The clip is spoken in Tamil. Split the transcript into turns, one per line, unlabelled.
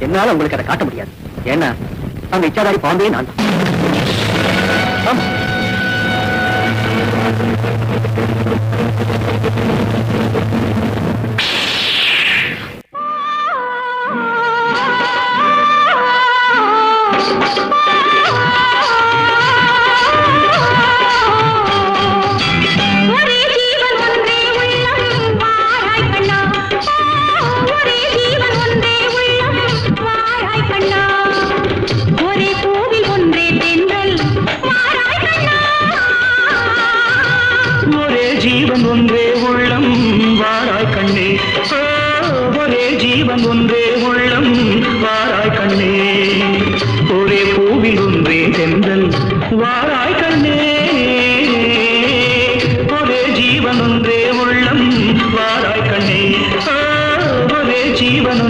என்னால உங்களுக்கு அதை காட்ட முடியாது ஏன்னா அந்த இச்சாதாரி பாம்பே நான் ஆமா.
ஜீவன் ஒன்றே உள்ளம். வாராய் கண்ணே. ஒரே ஜீவன் ஒன்றே உள்ளம். வாராய் கண்ணே. ஒரே பூவில் ஒன்றே செந்தல் வாராய் கண்ணே. ஒரே ஜீவன் ஒன்றே உள்ளம். வாராய் கண்ணே. ஒரே ஜீவன்